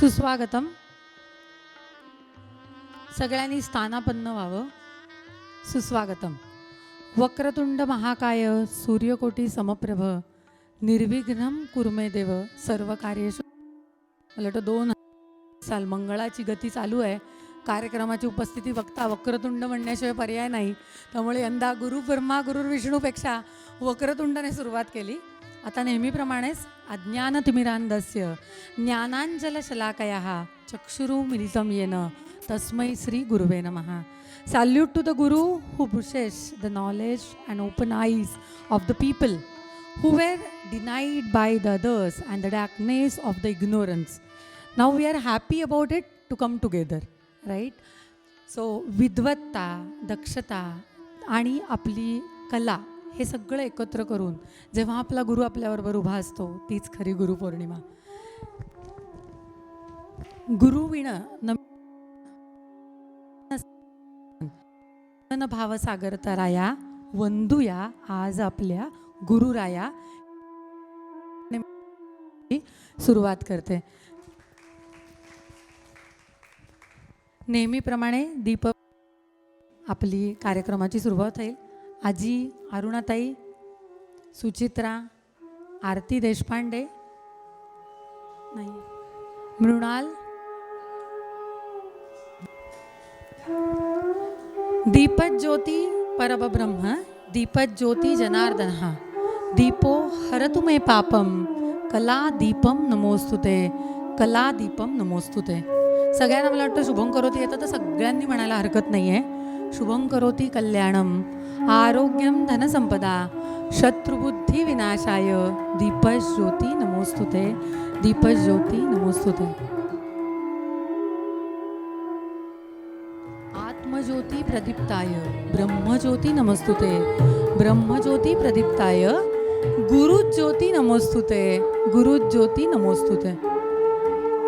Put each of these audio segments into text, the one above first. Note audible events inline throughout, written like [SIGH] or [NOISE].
सुस्वागतम. सगळ्यांनी स्थानापन्न व्हावं. सुस्वागतम. वक्रतुंड महाकाय सूर्यकोटी समप्रभ निर्विघ्नम कुर्मे देव सर्व कार्येषु मला वाटतं दोन साल मंगळाची गती चालू आहे. कार्यक्रमाची उपस्थिती बघता वक्रतुंड म्हणण्याशिवाय पर्याय नाही. त्यामुळे यंदा गुरु ब्रह्मा गुरु विष्णूपेक्षा वक्रतुंडने सुरुवात केली. आता नेहमीप्रमाणेच अज्ञान तिमिरांदस्य ज्ञानांजल शलाकया चक्षुरु मिलितम येन तस्मै श्री गुरुवे नमः. Salute to the guru who pushes the knowledge and open eyes of the people who were denied by the others and the darkness of the ignorance Now we are happy about it to come together right? So विद्वत्ता दक्षता आणि आपली कला हे सगळं एकत्र करून जेव्हा आपला गुरु आपल्याबरोबर उभा असतो तीच खरी गुरुपौर्णिमा गुरु विण न भावसागर तराया वंदुया आज आपल्या गुरुराया. सुरुवात करते. नेहमीप्रमाणे दीप आपली कार्यक्रमाची सुरुवात होईल. आजी अरुणाताई सुचित्रा आरती देशपांडे नाही मृणाल दीपज्योती परब्रह्म दीपज्योती जनार्दन दीपो हरतु मे पापम कला दीपम नमोस्तुते कला दीपम नमोस्तुते सगळ्यांना मला वाटतं शुभम करोती येतं तर सगळ्यांनी म्हणायला हरकत नाही आहे शुभम करोती कल्याणम आरोग्यम धनसंपदा शत्रुबुद्धी विनाशाय दीपश ज्योती नमोस्तुते दीपश ज्योती नमोस्तुते. आत्मज्योती प्रदीप्ताय ब्रह्मज्योती नमस्तुते ब्रह्मज्योती प्रदीप्ताय गुरुज्योती नमोस्तुते गुरुज्योती नमोस्तुते.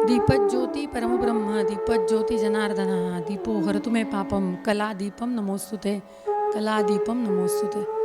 दीपज्योती परमब्रह्म दीपज्योती जनार्दन दीपो हरतु मे पापम कला दीपम नमोस्तुते कला दीपम नमोस्तुते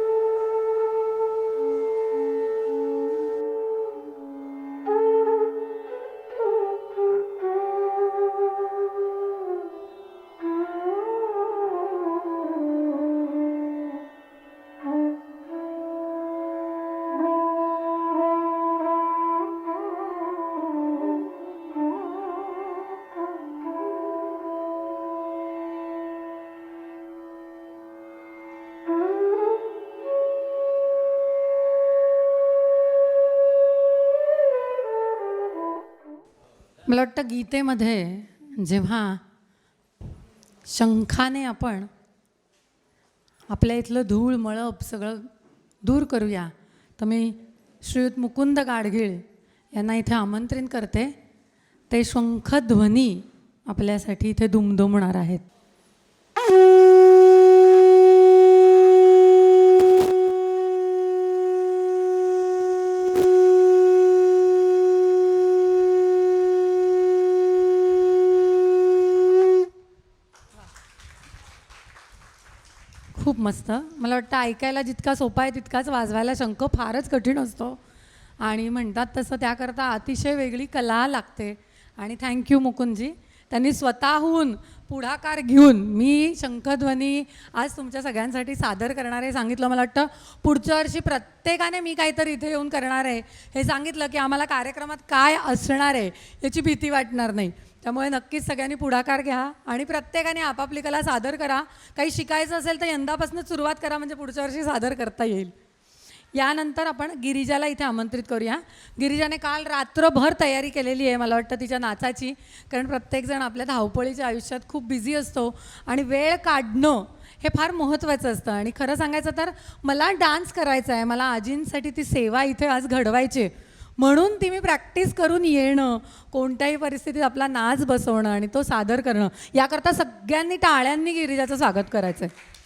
मला वाटतं गीतेमध्ये जेव्हा शंखाने आपण आपल्या इथलं धूळ मळप सगळं दूर करूया तर मी श्रीयुत मुकुंद गाडगीळ यांना इथे आमंत्रित करते. ते शंखध्वनी आपल्यासाठी इथे दुमदुमणार आहेत. मस्त. मला वाटतं ऐकायला जितका सोपा आहे तितकाच वाजवायला शंख फारच कठीण असतो. आणि म्हणतात तसं त्याकरता अतिशय वेगळी कला लागते. आणि थँक्यू मुकुंदजी. त्यांनी स्वतःहून पुढाकार घेऊन मी शंखध्वनी आज तुमच्या सगळ्यांसाठी सादर करणार आहे सांगितलं. मला वाटतं पुढच्या वर्षी प्रत्येकाने मी काहीतरी इथे येऊन करणार आहे. हे सांगितलं की आम्हाला कार्यक्रमात काय असणार आहे याची भीती वाटणार नाही. त्यामुळे नक्कीच सगळ्यांनी पुढाकार घ्या आणि प्रत्येकाने आपापली कला सादर करा. काही शिकायचं असेल तर यंदापासूनच सुरुवात करा म्हणजे पुढच्या वर्षी सादर करता येईल. यानंतर आपण गिरिजाला इथे आमंत्रित करूया. गिरिजाने काल रात्रभर तयारी केलेली आहे मला वाटतं तिच्या नाचाची. कारण प्रत्येकजण आपल्या धावपळीच्या आयुष्यात खूप बिझी असतो आणि वेळ काढणं हे फार महत्त्वाचं असतं. आणि खरं सांगायचं तर मला डान्स करायचा आहे मला आजींसाठी ती सेवा इथे आज घडवायची आहे. म्हणून ती मी प्रॅक्टिस करून येणं कोणत्याही परिस्थितीत आपला नाच बसवणं आणि तो सादर करणं याकरता सगळ्यांनी टाळ्यांनी गिरिजाचं स्वागत करायचं आहे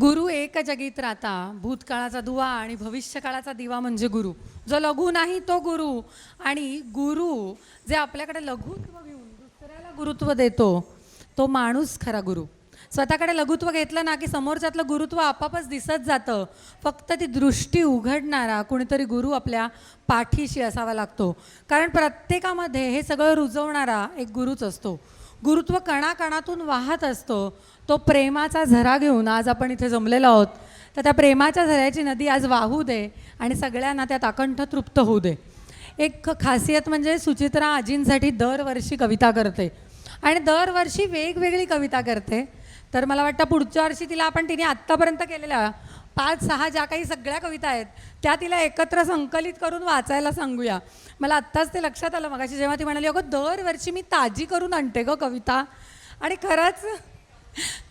गुरु एक जगीत राहता भूतकाळाचा दुवा आणि भविष्यकाळाचा दिवा म्हणजे गुरु. जो लघु नाही तो गुरु. आणि गुरु जे आपल्याकडे लघुत्व घेऊन दुसऱ्याला गुरुत्व देतो तो माणूस खरा गुरु. स्वतःकडे लघुत्व घेतलं ना की समोरच्यातलं गुरुत्व आपापच दिसत जातं. फक्त ती दृष्टी उघडणारा कुणीतरी गुरु आपल्या पाठीशी असावा लागतो. कारण प्रत्येकामध्ये हे सगळं रुजवणारा एक गुरुच असतो. गुरुत्व कणाकणातून वाहत असतो तो प्रेमाचा झरा घेऊन आज आपण इथे जमलेलो आहोत. तर त्या प्रेमाच्या झऱ्याची नदी आज वाहू दे आणि सगळ्यांना त्यात अकंठ तृप्त होऊ दे. एक खासियत म्हणजे सुचित्रा आजींसाठी दरवर्षी कविता करते. आणि दरवर्षी वेगवेगळी कविता करते. तर मला वाटतं पुढच्या वर्षी तिला आपण तिने आत्तापर्यंत केलेल्या पाच सहा ज्या काही सगळ्या कविता आहेत त्या तिला एकत्र संकलित करून वाचायला सांगूया. मला आत्ताच ते लक्षात आलं मगाशी जेव्हा ती म्हणाली अगं दरवर्षी मी ताजी करून आणते गं कविता. आणि खरंच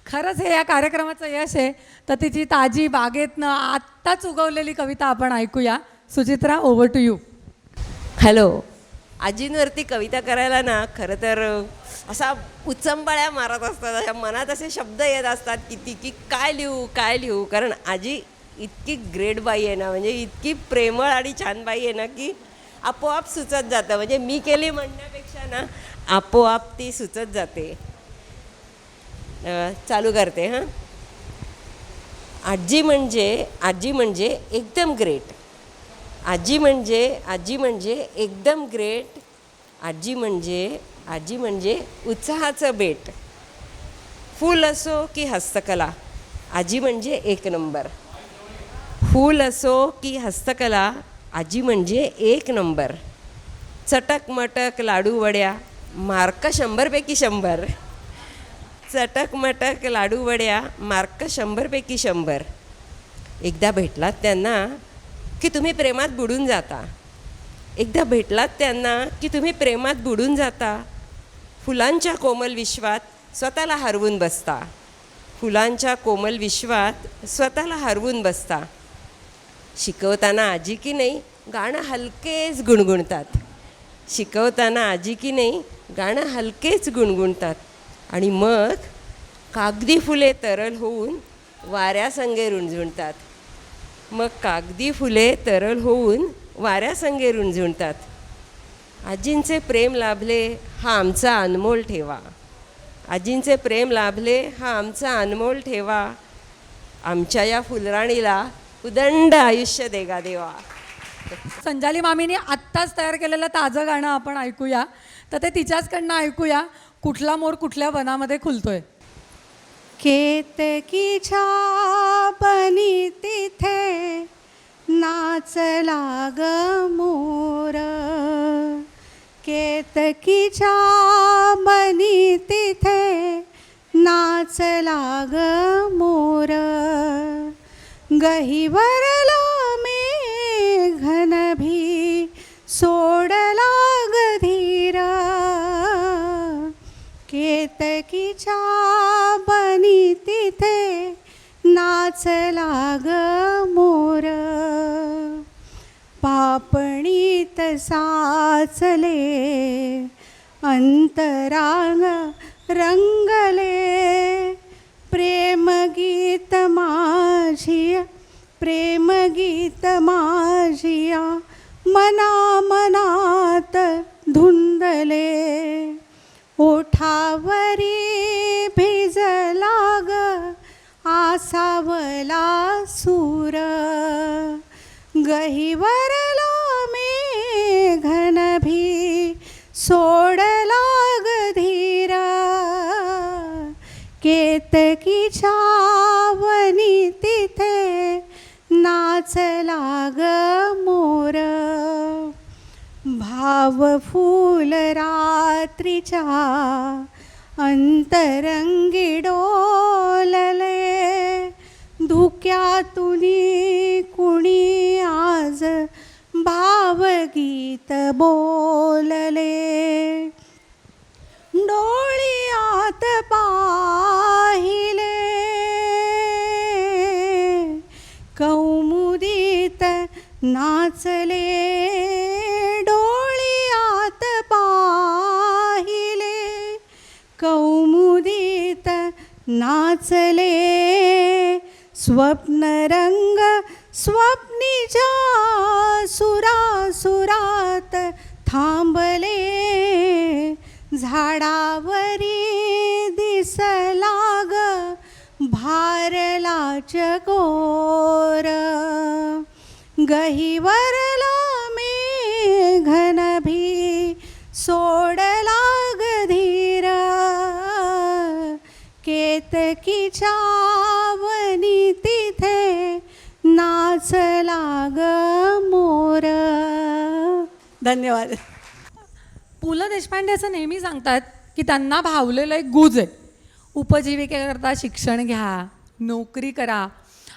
खरंच हे या कार्यक्रमाचं यश आहे. तर तिची ताजी बागेतनं आत्ताच उगवलेली कविता आपण ऐकूया. Suchitra over to you hello आजींवरती कविता करायला ना खरं तर असा उचंबळ्या मारत असतात अशा मनात असे शब्द येत असतात किती की काय लिहू काय लिहू? कारण आजी इतकी ग्रेट बाई आहे ना म्हणजे इतकी प्रेमळ आणि छान बाई आहे ना की आपोआप सुचत जातं. म्हणजे मी केली म्हणण्यापेक्षा ना आपोआप ती सुचत जाते. चालू करते हां. आजी म्हणजे आजी म्हणजे एकदम ग्रेट आजी म्हणजे आजी म्हणजे एकदम ग्रेट आजी म्हणजे आजी म्हणजे उत्साहाचं बेट. फूल असो की हस्तकला आजी म्हणजे एक नंबर. फूल असो की हस्तकला आजी म्हणजे एक नंबर. चटक मटक लाडू वड्या मार्क शंभरपैकी शंभर. चटक मटक लाडू वड्या मार्क शंभरपैकी शंभर. एकदा भेटलात त्यांना की तुम्ही प्रेमात बुडून जाता. एकदा भेटलात त्यांना की तुम्ही प्रेमात बुडून जाता. फुलांच्या कोमल विश्वात स्वतःला हरवून बसता. फुलांच्या कोमल विश्वात स्वतःला हरवून बसता. शिकवताना आजी की नाही गाणं हलकेच गुणगुणतात. शिकवताना आजी की नाही गाणं हलकेच गुणगुणतात. आणि मग कागदी फुले तरल होऊन वाऱ्यासंगे रुणझुणतात मग कागदी फुले तरल होऊन वाऱ्यासंगे रुणझुणतात आजींचे प्रेम लाभले हा आमचा अनमोल ठेवा. आजींचे प्रेम लाभले हा आमचा अनमोल ठेवा. आमच्या या फुलराणीला उदंड आयुष्य देगा देवा. संजाली मामीने आत्ताच तयार केलेलं ताजं गाणं आपण ऐकूया. तर ते तिच्याचकडनं ऐकूया. कुठला मोर कुठल्या वनामध्ये खुलतोय? केतकीच्या बनी तिथे नाचला ग मोर. केतकीच्या मनी तिथे नाच लाग मोर. गहिवरला मे घनभी सोडला गधीर केतकीच्या बनी तिथे नाच लाग मोर. साचले अंतरांग रंगले. प्रेमगीत माझिया प्रेमगीत माझिया मना मनात धुंदले. ओठावरी भिजला ग आसावला सूर. छावनी तिथे नाचला ग मोर. भाव फूल रात्रीच्या अंतरंगी डोलले. धुक्यातून कुणी आज भावगीत बोलले. डोळी आत पा नाचले डोळ्यात पाहिले. कौमुदीत नाचले स्वप्नरंग स्वप्निजा सुरासुरात थांबले. झाडावरी दिसला ग भारला चकोर गहिवरला मेघनभी सोडला गधीर. केतकीच्या वनी तिथे नाचला ग मोर. धन्यवाद. पु ल देशपांडे असं नेहमी सांगतात की त्यांना भावलेलं एक गुज आहे. उपजीविकेकरता शिक्षण घ्या नोकरी करा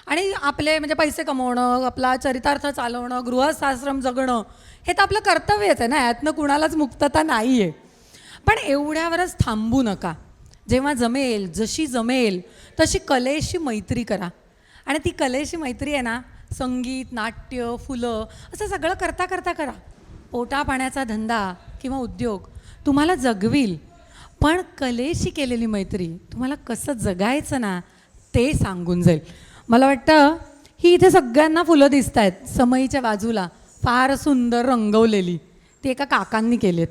आणि आपले म्हणजे पैसे कमवणं आपला चरितार्थ चालवणं गृहस्थाश्रम जगणं हे तर आपलं कर्तव्यच आहे ना? यातनं कुणालाच मुक्तता नाही आहे पण एवढ्यावरच थांबू नका. जेव्हा जमेल जशी जमेल तशी कलेशी मैत्री करा. आणि ती कलेशी मैत्री आहे ना संगीत नाट्य फुलं असं सगळं करता करता करा. पोटा पाण्याचा धंदा किंवा उद्योग तुम्हाला जगविल. पण कलेशी केलेली मैत्री तुम्हाला कसं जगायचं ना ते सांगून जाईल. मला वाटतं ही इथे सगळ्यांना फुलं दिसत आहेत समईच्या बाजूला फार सुंदर रंगवलेली. ती एका काकांनी केलीत.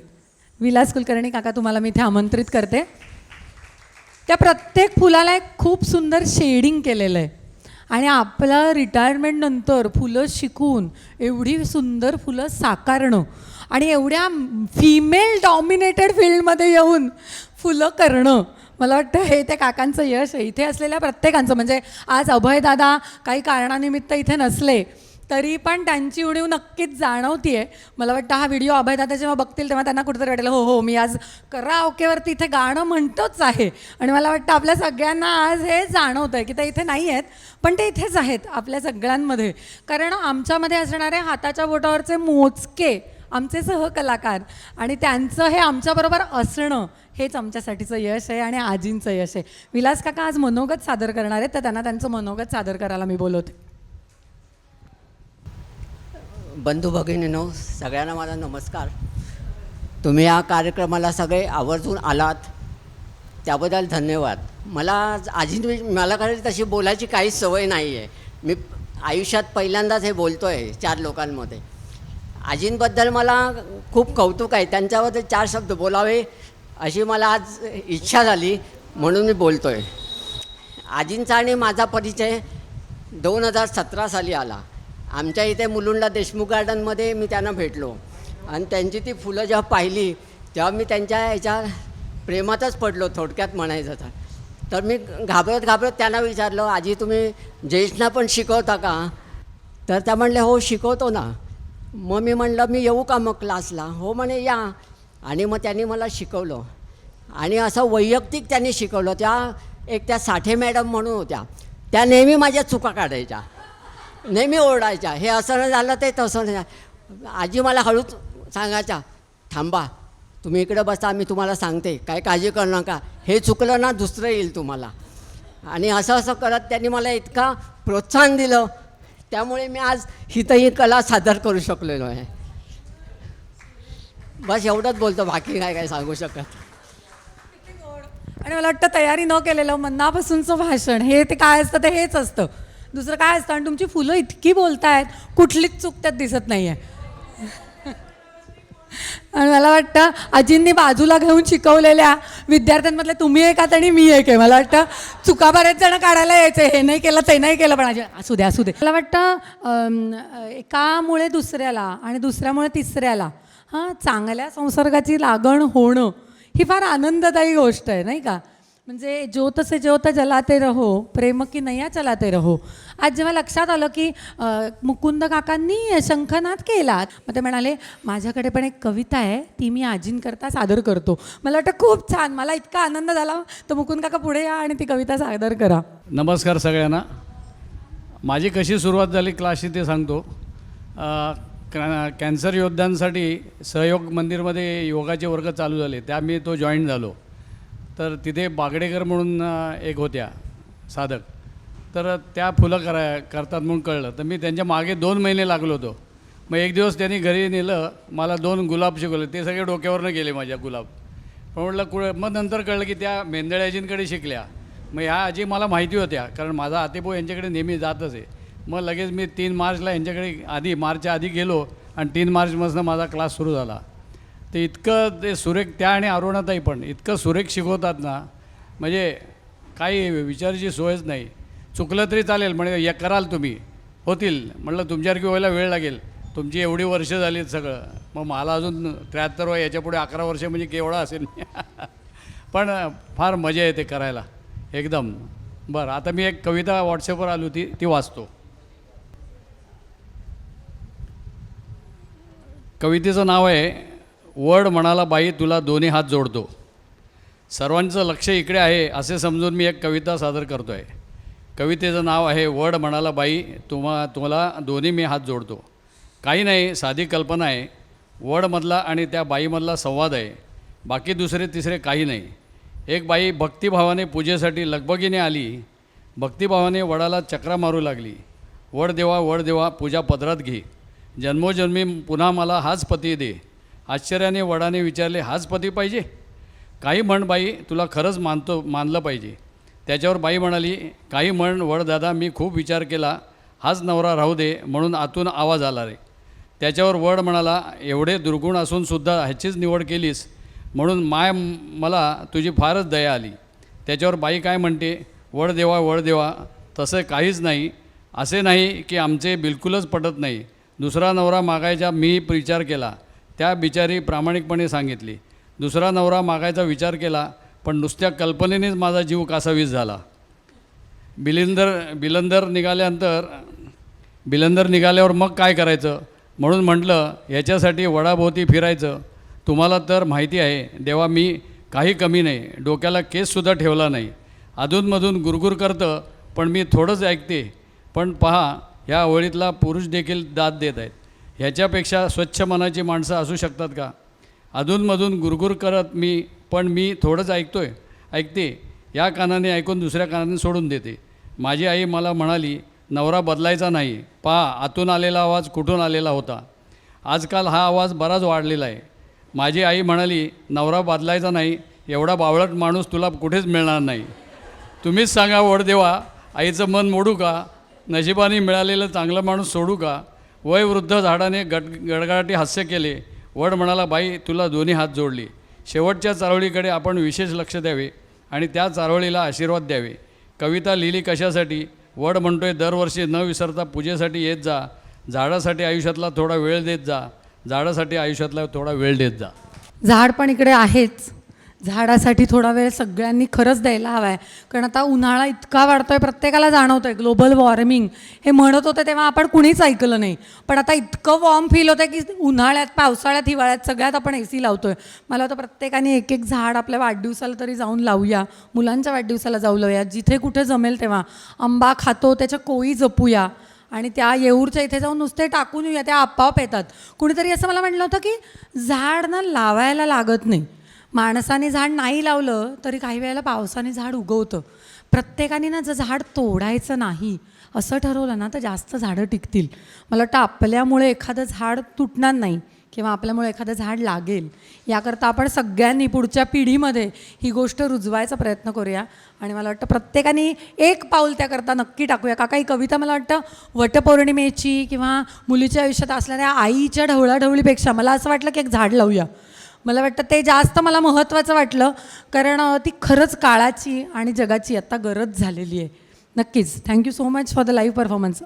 विलास कुलकर्णी काका तुम्हाला मी इथे आमंत्रित करते. त्या प्रत्येक फुलाला एक खूप सुंदर शेडिंग केलेलं आहे. आणि आपलं रिटायरमेंटनंतर फुलं शिकून एवढी सुंदर फुलं साकारणं आणि एवढ्या फिमेल डॉमिनेटेड फील्डमध्ये येऊन फुलं करणं मला वाटतं हे त्या काकांचं यश आहे. इथे असलेल्या प्रत्येकांचं. म्हणजे आज अभयदादा काही कारणानिमित्त इथे नसले तरी पण त्यांची उणीव नक्कीच जाणवतीये. मला वाटतं हा व्हिडिओ अभयदादा जेव्हा बघतील तेव्हा त्यांना कुठेतरी वाटेल हो हो मी आज करा ओकेवरती इथे गाणं म्हणतोच आहे. आणि मला वाटतं आपल्या सगळ्यांना आज हे जाणवतं आहे की ते इथे नाही आहेत पण ते इथेच आहेत आपल्या सगळ्यांमध्ये. कारण आमच्यामध्ये असणारे हाताच्या बोटावरचे मोजके आमचे सहकलाकार. आणि त्यांचं हे आमच्याबरोबर असणं हेच आमच्यासाठीचं यश आहे आणि आजींचं यश आहे. विलास काका आज मनोगत सादर करणार आहेत तर त्यांना त्यांचं मनोगत सादर करायला मी बोलवते. बंधू भगिनीनो सगळ्यांना माझा नमस्कार. तुम्ही या कार्यक्रमाला सगळे आवर्जून आलात. त्याबद्दल धन्यवाद. मला आज- आजी मला खरं तशी बोलायची काहीच सवय नाही आहे मी आयुष्यात पहिल्यांदाच हे बोलतो आहे चार लोकांमध्ये. आजींबद्दल मला खूप कौतुक आहे. त्यांच्याबद्दल चार शब्द बोलावे अशी मला आज इच्छा झाली म्हणून मी बोलतो आहे आजींचा आणि माझा परिचय दोन हजार सतरा साली आला. आमच्या इथे मुलुंडला देशमुख गार्डनमध्ये मी त्यांना भेटलो. आणि त्यांची ती फुलं जेव्हा पाहिली तेव्हा मी त्यांच्या ह्याच्या प्रेमातच पडलो थोडक्यात म्हणायचं तर. तर मी घाबरत घाबरत त्यांना विचारलं आजी तुम्ही ज्येष्ठना पण शिकवता का? तर त्या म्हणल्या हो शिकवतो ना. मग मी म्हणलं मी येऊ का मग क्लासला हो म्हणे या. आणि मग त्यांनी मला शिकवलं. आणि असं वैयक्तिक त्यांनी शिकवलं. त्या एक त्या साठे मॅडम म्हणून होत्या. त्या नेहमी माझ्या चुका काढायच्या. नेहमी ओरडायच्या. हे असं नाही झालं ते तसं नाही झालं. आजी मला हळूच सांगायच्या थांबा तुम्ही इकडे बसा मी तुम्हाला सांगते. काय काळजी करू नका. हे चुकलं ना दुसरं येईल तुम्हाला. आणि असं असं करत त्यांनी मला इतका प्रोत्साहन दिलं. त्यामुळे मी आज हिथं ही कला सादर करू शकलेलो आहे. बस एवढंच बोलतो बाकी काय काय सांगू शकत. आणि मला वाटतं तयारी न केलेलं मनापासूनचं भाषण हे ते काय असतं ते हेच असतं. दुसरं काय असतं आणि तुमची फुलं इतकी बोलतायत कुठलीच चूक त्यात दिसत नाही आहे आणि मला वाटतं आजींनी बाजूला घेऊन शिकवलेल्या विद्यार्थ्यांमधले तुम्ही एक आहात आणि मी एक आहे. मला वाटतं चुका बरेच जण काढायला यायचे. हे नाही केलं ते नाही केलं पण आजी असू दे असू दे. मला वाटतं एकामुळे दुसऱ्याला आणि दुसऱ्यामुळे तिसऱ्याला हां चांगल्या संसर्गाची लागण होणं ही फार आनंददायी गोष्ट आहे नाही का? म्हणजे ज्योत से ज्योत जलाते रहो प्रेम की नया चलाते रहो. आज जेव्हा लक्षात आलं की मुकुंद काकांनी शंखनाद केला मग ते म्हणाले माझ्याकडे पण एक कविता आहे ती मी आजींकरता सादर करतो. मला वाटतं खूप छान मला इतका आनंद झाला. तर मुकुंद काका पुढे या आणि ती कविता सादर करा. नमस्कार सगळ्यांना. माझी कशी सुरुवात झाली क्लासची ते सांगतो. कॅ- कॅन्सर योद्ध्यांसाठी सहयोग मंदिरमध्ये योगाचे वर्ग चालू झाले त्या मी तो जॉईन झालो. तर तिथे बागडेकर म्हणून एक होत्या साधक. तर त्या फुलं करा करतात म्हणून कळलं. तर मी त्यांच्या मागे दोन महिने लागलो होतो. मग एक दिवस त्यांनी घरी नेलं मला दोन गुलाब शिकवले. ते सगळे डोक्यावरनं गेले माझ्या गुलाब. पण म्हटलं कुळ मग नंतर कळलं की त्या मेंदळ्याजींकडे शिकल्या. मग ह्या आजी मला माहिती होत्या कारण माझा आतेभाऊ यांच्याकडे नेहमी जातच आहे. मग लगेच मी तीन मार्चला यांच्याकडे आधी मार्चच्या आधी गेलो आणि तीन मार्चपासून माझा क्लास सुरू झाला. ते इतकं ते सुरेख त्या आणि अरुणाताई पण इतकं सुरेख शिकवतात ना म्हणजे काही विचारायची सोयच नाही. चुकलं तरी चालेल म्हणजे या कराल तुम्ही होतील. म्हटलं तुमच्यासारखी व्हायला वेळ लागेल. तुमची एवढी वर्ष झाली सगळं. मग मला अजून त्र्याहत्तर वय याच्यापुढे अकरा वर्ष म्हणजे केवढा असेल? [LAUGHS] पण फार मजा येते करायला एकदम. बरं आता मी एक कविता व्हॉट्सअपवर आली होती ती वाचतो. कवितेचं नाव आहे वड म्हणाला बाई तुला दोन्ही हात जोडतो. सर्वांचं लक्ष इकडे आहे असे समजून मी एक कविता सादर करतो आहे कवितेचं नाव आहे वड म्हणाला बाई तुम्हा तुम्हाला दोन्ही मी हात जोडतो. काही नाही साधी कल्पना आहे. वडमधला आणि त्या बाईमधला संवाद आहे. बाकी दुसरे तिसरे काही नाही. एक बाई भक्तिभावाने पूजेसाठी लगबगीने आली. भक्तिभावाने वडाला चक्रा मारू लागली. वड देवा वड देवा पूजा पदरात घे. जन्मोजन्मी पुन्हा मला हाच पती दे. आश्चर्याने वडाने विचारले हाच पती पाहिजे? काही म्हण बाई तुला खरंच मानतो मानलं पाहिजे. त्याच्यावर बाई म्हणाली काही म्हण वड दादा मी खूप विचार केला. हाच नवरा राहू दे म्हणून आतून आवाज आला रे. त्याच्यावर वड म्हणाला एवढे दुर्गुण असूनसुद्धा ह्याचीच निवड केलीस. म्हणून माय मला तुझी फारच दया आली. त्याच्यावर बाई काय म्हणते वड देवा वड देवा तसं काहीच नाही. असे नाही की आमचे बिलकुलच पटत नाही. दुसरा नवरा मागायचा मी विचार केला. त्या बिचारी प्रामाणिकपणे सांगितली. दुसरा नवरा मागायचा विचार केला पण नुसत्या कल्पनेनेच माझा जीव कासावीस झाला. बिलिंदर बिलंदर निघाल्यानंतर बिलंदर निघाल्यावर मग काय करायचं? म्हणून म्हटलं ह्याच्यासाठी वडाभोवती फिरायचं. तुम्हाला तर माहिती आहे देवा मी काही कमी नाही. डोक्याला केससुद्धा ठेवला नाही. अधूनमधून गुरगुर करतं पण मी थोडंच ऐकते. पण पहा ह्या आवळीतला पुरुष देखील दाद देत आहेत. ह्याच्यापेक्षा स्वच्छ मनाची माणसं असू शकतात का? अधूनमधून गुरगुर करत मी पण मी थोडंच ऐकतो आहे ऐकते. या कानाने ऐकून दुसऱ्या कानाने सोडून देते. माझी आई मला म्हणाली नवरा बदलायचा नाही. पहा आतून आलेला आवाज कुठून आलेला होता? आजकाल हा आवाज बराच वाढलेला आहे. माझी आई म्हणाली नवरा बदलायचा नाही. एवढा बावळट माणूस तुला कुठेच मिळणार नाही. तुम्हीच सांगा वडदेवा आईचं मन मोडू का? नशिबाने मिळालेलं चांगलं माणूस सोडू का? वयवृद्ध झाडाने गट गडगडाटी हास्य केले. वड म्हणाला बाई तुला दोन्ही हात जोडली. शेवटच्या चारोळीकडे आपण विशेष लक्ष द्यावे आणि त्या चारोळीला आशीर्वाद द्यावे. कविता लिहिली कशासाठी? वड म्हणतोय दरवर्षी न विसरता पूजेसाठी येत जा. झाडासाठी आयुष्यातला थोडा वेळ देत जा. झाडासाठी आयुष्यातला थोडा वेळ देत जा. झाड पण इकडे आहेच. झाडासाठी थोडा वेळ सगळ्यांनी खरंच द्यायला हवा आहे कारण आता उन्हाळा इतका वाढतो आहे प्रत्येकाला जाणवतो आहे ग्लोबल वॉर्मिंग. हे म्हणत होते तेव्हा आपण कुणीच ऐकलं नाही. पण आता इतकं वॉर्म फील होतं की उन्हाळ्यात पावसाळ्यात हिवाळ्यात सगळ्यात आपण ए सी लावतो आहे मला वाटतं प्रत्येकाने एक एक झाड आपल्या वाढदिवसाला तरी जाऊन लावूया. मुलांच्या वाढदिवसाला जाऊ लावूया. जिथे कुठे जमेल तेव्हा. आंबा खातो त्याच्या कोळी जपूया. आणि त्या येऊरच्या इथे जाऊन नुसते टाकून येऊया त्या आपोआप येतात. कुणीतरी असं मला म्हटलं होतं की झाड ना लावायला लागत नाही. माणसाने झाड नाही लावलं तरी काही वेळेला पावसाने झाड उगवतं. प्रत्येकाने ना जर झाड तोडायचं नाही असं ठरवलं ना तर जास्त झाडं टिकतील. मला वाटतं आपल्यामुळे एखादं झाड तुटणार नाही किंवा आपल्यामुळे एखादं झाड लागेल. याकरता आपण सगळ्यांनी पुढच्या पिढीमध्ये ही गोष्ट रुजवायचा प्रयत्न करूया. आणि मला वाटतं प्रत्येकाने एक पाऊल त्याकरता नक्की टाकूया. का काही कविता मला वाटतं वटपौर्णिमेची किंवा मुलीच्या आयुष्यात असणाऱ्या आईच्या ढवळाढवळीपेक्षा मला असं वाटलं की एक झाड लावूया. मला वाटतं ते जास्त मला महत्त्वाचं वाटलं कारण ती खरंच काळाची आणि जगाची आत्ता गरज झालेली आहे. नक्कीच. Thank you so much for the live performance